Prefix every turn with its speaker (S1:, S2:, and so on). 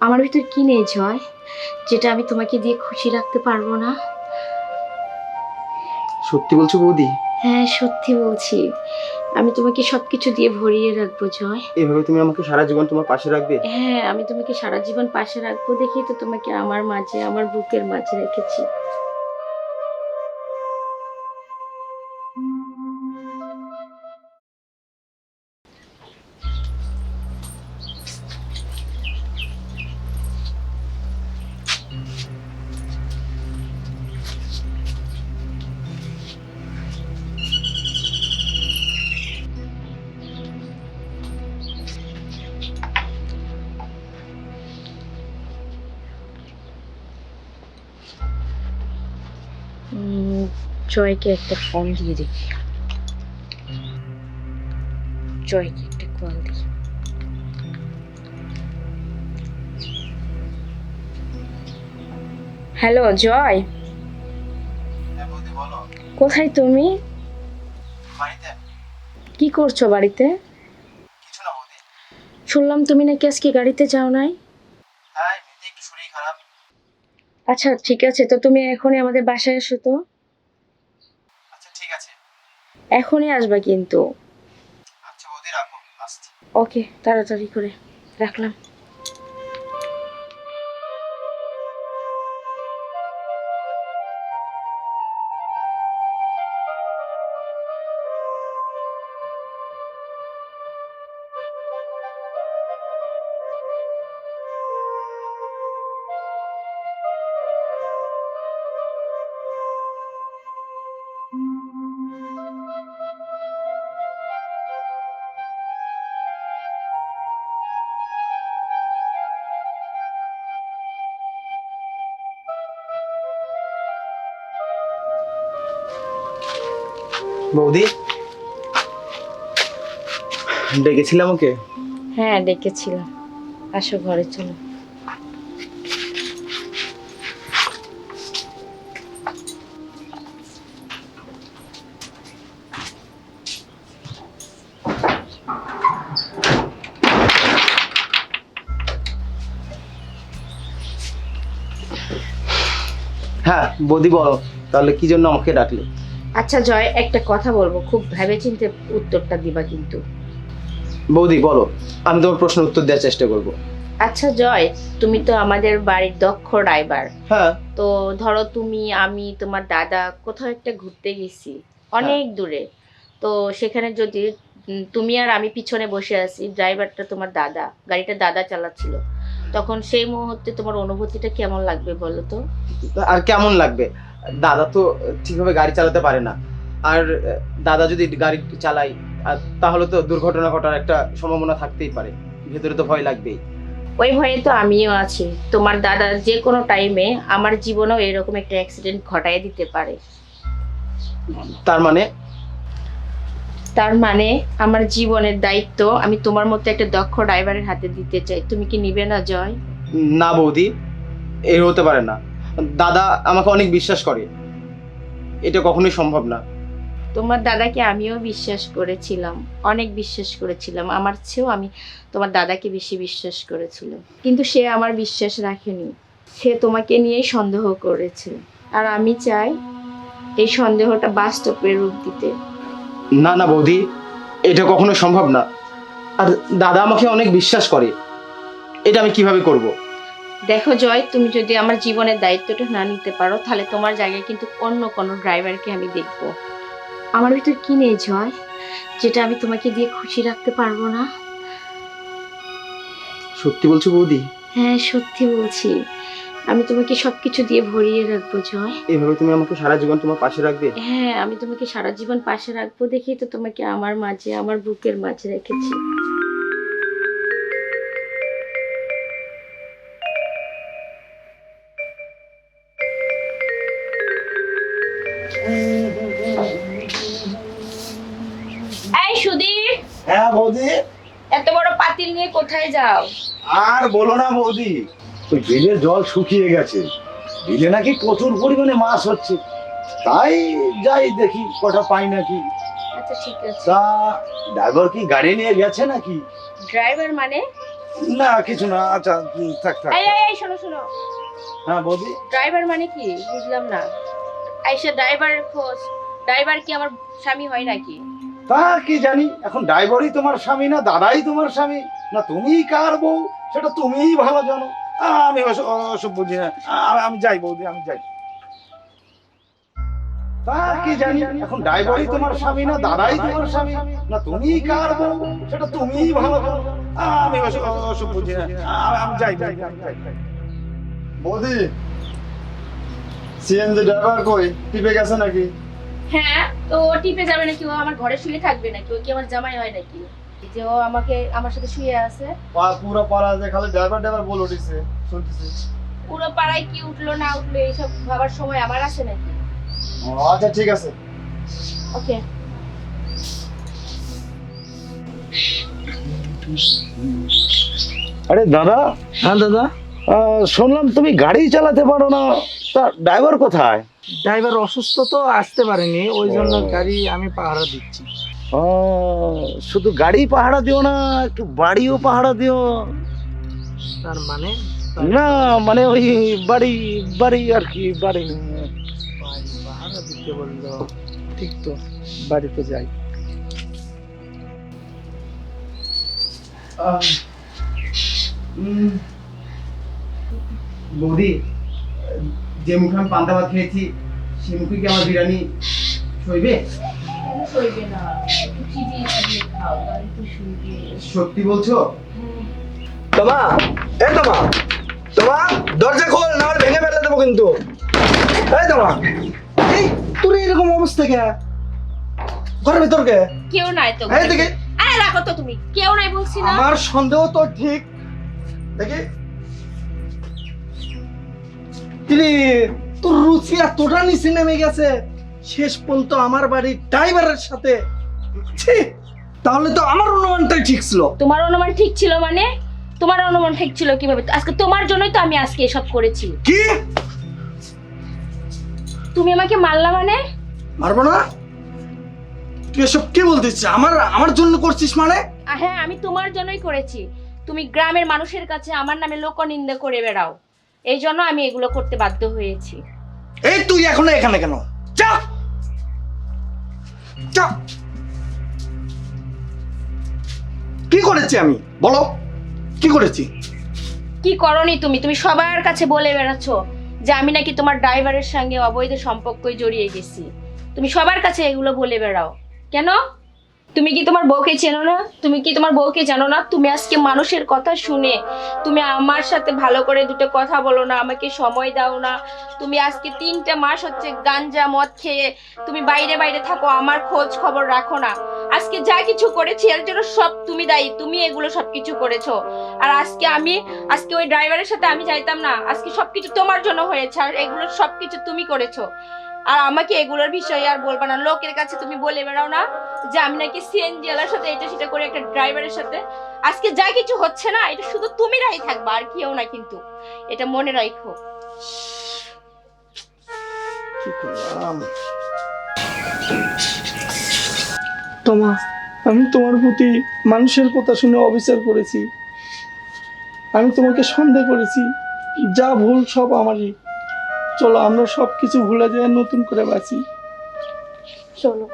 S1: আমার ভিতর কি নেই জয়? যেটা আমি তোমাকে দিয়ে খুশি রাখতে পারব না।
S2: সত্যি বলছো বৌদি?
S1: হ্যাঁ সত্যি বলছি। আমি তোমাকে সবকিছু দিয়ে ভরিয়ে রাখব জয়।
S2: এভাবে তুমি আমাকে সারা জীবন তোমার পাশে রাখবে?
S1: হ্যাঁ আমি তোমাকে সারা জীবন পাশে রাখব দেখি তো তোমাকে আমার মাঝে আমার বুকের মাঝে রেখেছি। জয়কে একটা ফোন দিয়ে দেখি জয়কে একটা কল দিই। হ্যালো জয়।
S2: হ্যাঁ
S1: কোথায় তুমি? কি করছ বাড়িতে? শুনলাম তুমি নাকি আজকে গাড়িতে যাও নাই।
S2: হ্যাঁ
S1: আচ্ছা ঠিক আছে তো তুমি এখনই আমাদের বাসায় এসো তো। এখনই আসবা কিন্তু।
S2: আচ্ছা ওদের রাখো আসছি
S1: ওকে তাড়াতাড়ি করে। রাখলাম।
S2: বৌদি? ডেকেছিলাম ওকে?
S1: হ্যাঁ ডেকেছিলাম। আসো ঘরে চলো।
S2: হ্যাঁ বৌদি বলো তাহলে কি জন্য আমাকে ডাকলে?
S1: আচ্ছা জয় একটা কথা বলব। খুব ভেবেচিন্তে উত্তরটা দিবা কিন্তু।
S2: বৌদি বলো। আমি তোমার প্রশ্নের উত্তর দেওয়ার চেষ্টা করব।
S1: আচ্ছা জয় তুমি তো আমাদের বাড়ির দক্ষ ড্রাইভার।
S2: হ্যাঁ।
S1: তো ধরো তুমি আমি তোমার দাদা কোথাও একটা ঘুরতে গেছি অনেক দূরে। তো সেখানে যদি তুমি আর আমি পিছনে বসে আছি ড্রাইভারটা তোমার দাদা গাড়িটা দাদা চালাচ্ছিল। তখন সেই মুহূর্তে তোমার অনুভূতিটা কেমন লাগবে বলো তো?
S2: আর কেমন লাগবে? দাদা তো ঠিকভাবে গাড়ি চালাতে পারে না। আর দাদা যদি গাড়ি চালাই আর তাহলে তো দুর্ঘটনা ঘটার একটা সম্ভাবনা থাকতেই পারে। ভেতরে তো ভয় লাগবেই।
S1: ওই ভয়ে তো আমিও আছি। তোমার দাদা যে কোনো টাইমে আমার জীবনেও এরকম একটা অ্যাক্সিডেন্ট ঘটায় দিতে পারে।
S2: তার মানে?
S1: তার মানে আমার জীবনের দায়িত্ব আমি তোমার মতো একটা দক্ষ ড্রাইভারের হাতে দিতে চাই। তুমি কি নিবে না জয়?
S2: না বৌদি এর হতে পারে না। দাদা আমাকে অনেক বিশ্বাস করে। এটা কখনোই সম্ভব না।
S1: তোমার দাদাকে আমিও বিশ্বাস করেছিলাম অনেক বিশ্বাস করেছিলাম। আমার চেয়েও আমি তোমার দাদাকে বেশি বিশ্বাস করেছিলাম। কিন্তু সে আমার বিশ্বাস রাখেনি। সে তোমাকে নিয়েই সন্দেহ করেছে। আর আমি চাই এই সন্দেহটা বাস্তবের রূপ দিতে।
S2: না না বৌদি এটা কখনো সম্ভব না। আর দাদা আমাকে অনেক বিশ্বাস করে। এটা আমি কীভাবে করব?
S1: দেখো জয় তুমি যদি আমার জীবনের দায়িত্বটা না নিতে পারো তাহলে তোমার জায়গায় কিন্তু অন্য কোনো ড্রাইভারকে আমি দেখব। আমার ভিতর কি নেই জয়? যেটা আমি তোমাকে দিয়ে খুশি রাখতে পারব না।
S2: সত্যি বলছো বৌদি?
S1: হ্যাঁ সত্যি বলছি। আমি তোমাকে সবকিছু দিয়ে ভরিয়ে রাখব জয়।
S2: এভাবে তুমি আমাকে সারা জীবন তোমার পাশে রাখবে?
S1: হ্যাঁ আমি তোমাকে সারা জীবন পাশে রাখব দেখেই তো তোমাকে আমার মাঝে আমার বুকের মাঝে রেখেছি। এই সুধীর
S3: হ্যাঁ বৌদি?
S1: এত বড় পাতিল নিয়ে কোথায় যাও?
S3: আর বলো না বৌদি ওই বিলের জল শুকিয়ে গেছে। বিলে নাকি প্রচুর পরিমাণে মাছ হচ্ছে। তাই যাই দেখি কটা পাই নাকি।
S1: আচ্ছা ঠিক আছে।
S3: তা ড্রাইভার কি গাড়ি নিয়ে গেছে নাকি?
S1: ড্রাইভার মানে?
S3: না কিছু না। আচ্ছা থাক থাক
S1: এই শোনো শোনো।
S3: হ্যাঁ বৌদি?
S1: ড্রাইভার মানে কি? বুঝলাম না। আইসা ড্রাইভারের খোঁজ। ড্রাইভার কি আমার স্বামী হয় নাকি?
S3: তা কি জানি এখন ড্রাইভারই তোমার স্বামী না দাদাই তোমার স্বামী? না তুমি কার বউ? সেটা তুমিই ভালো জানো। আমি ওসব বুঝি না। আমি যাই বৌদি আমি যাই। তা কি জানি এখন ড্রাইভারই তোমার স্বামী না দাদাই তোমার স্বামী? না তুমিই কার বউ? সেটা তুমিই ভালো জানো। আমি ওসব ওসব বুঝি না। আ- আমি যাই বৌদি আমি যাই।
S4: বৌদি সিএনজি ড্রাইভার কই? টিপে গেছে নাকি?
S1: হ্যাঁ তো ও টিপে যাবে নাকি? ও আমার ঘরে শুয়ে থাকবে নাকি? ও কি আমার জামাই হয় নাকি? যে ও আমাকে আমার সাথে শুয়ে আছে।
S4: পা- পুরো পাড়া যে খালি ড্রাইভার ড্রাইভার বল উঠিছে শুনতেছি।
S1: পুরো পাড়ায় কি উঠল না উঠল এইসব ভাবার সময় আমার আছে নাকি?
S4: ও, আচ্ছা ঠিক আছে।
S1: ওকে।
S3: আরে দাদা?
S5: হ্যাঁ দাদা?
S3: শুনলাম তুমি গাড়ি চালাতে পারো না। তা ড্রাইভার কোথায়?
S5: ড্রাইভার অসুস্থ তো আসতে পারেনি ওই জন্য গাড়ি আমি পাহারা দিচ্ছি।
S3: ও, শুধু গাড়ি পাহারা দিও না একটু বাড়িও পাহারা দিও।
S5: তার মানে?
S3: না মানে ওই বাড়ি বাড়ি আর কি বাড়ি।
S5: পাহারা দিতে বলল ঠিক তো বাড়িতে যাই।
S2: বৌদি যে মুখে আমি পান্তা ভাত খেয়েছি সে মুখে কি আমার বিরিয়ানি সইবে?
S1: না? খাও
S2: সত্যি বলছো?
S5: তোমা এ তোমা তোমা দরজা খোল না হলে ভেঙে ফেলে দেবো কিন্তু। এই তোমা এই তোর এরকম অবস্থা কে? ঘরের ভিতর কে?
S1: কেউ নাই তো
S5: এই দেখি।
S1: আরে রাখো তো তুমি কেউ নাই বলছি না।
S5: আমার সন্দেহ তো ঠিক। দেখি। কিরে তোর রুচি এতটা নিচে নেমে গেছে। শেষ পর্যন্ত আমার বাড়ির ড্রাইভারের সাথে। ছি, তাহলে তো আমার অনুমানটাই ঠিক ছিল।
S1: তোমার অনুমান ঠিক ছিল মানে? তোমার অনুমান ঠিক ছিল কীভাবে? আজকে তোমার জন্যই তো আমি আজকে এসব করেছি।
S5: কি?
S1: তুমি আমাকে মারলা মানে?
S5: মারবো না? তুই এসব কি বলতেছিস? আমার আমার জন্য করছিস মানে?
S1: হ্যাঁ আমি তোমার জন্যই করেছি। তুমি গ্রামের মানুষের কাছে আমার নামে লোকনিন্দা করে বেড়াও। এই জন্য আমি এগুলো করতে বাধ্য হয়েছি।
S5: এই তুই এখনও এখানে কেন? যা! যা! কি করেছি আমি? বলো কি করেছি?
S1: কি করনি তুমি? তুমি সবার কাছে বলে বেড়াচ্ছ যে আমি নাকি তোমার ড্রাইভারের সঙ্গে অবৈধ সম্পর্কই জড়িয়ে গেছি। তুমি সবার কাছে এগুলো বলে বেড়াও। কেন? তুমি কি তোমার বউকে চেনো না? তুমি কি তোমার বউকে জানো না? তুমি আজকে মানুষের কথা শুনে তুমি আমার সাথে ভালো করে দুটো কথা বলো না, আমাকে সময় দাও না। তুমি আজকে তিনটা মাস হচ্ছে গাঞ্জা মদ খেয়ে তুমি বাইরে বাইরে থাকো, আমার খোঁজ খবর রাখো না। আজকে যা কিছু করেছি, এর জন্য সব তুমি দায়ী, তুমি এগুলো সব কিছু করেছ। আর আজকে আমি, আজকে ওই ড্রাইভারের সাথে আমি যাইতাম না, আজকে সবকিছু তোমার জন্য হয়েছে, আর এগুলো সবকিছু তুমি করেছ। আর আমাকে এগুলোর বিষয়ে আর বলবা না, লোকের কাছে তুমি বলে বেড়াও না। যে আমি নাকি সিএনজি ওয়ালার সাথে এটা সেটা করে একটা ড্রাইভারের সাথে। আজকে যা কিছু হচ্ছে না এটা শুধু তুমি রাই থাকবা আর কেউ না কিন্তু। এটা মনে রাখো
S5: কি করলাম? তোমা আমি তোমার প্রতি মানুষের কথা শুনে অবিচার করেছি। আমি তোমাকে সন্দেহ করেছি যা ভুল সব আমারই। চলো আমরা সব কিছু ভুলে যাই নতুন করে বাঁচি।
S1: চলো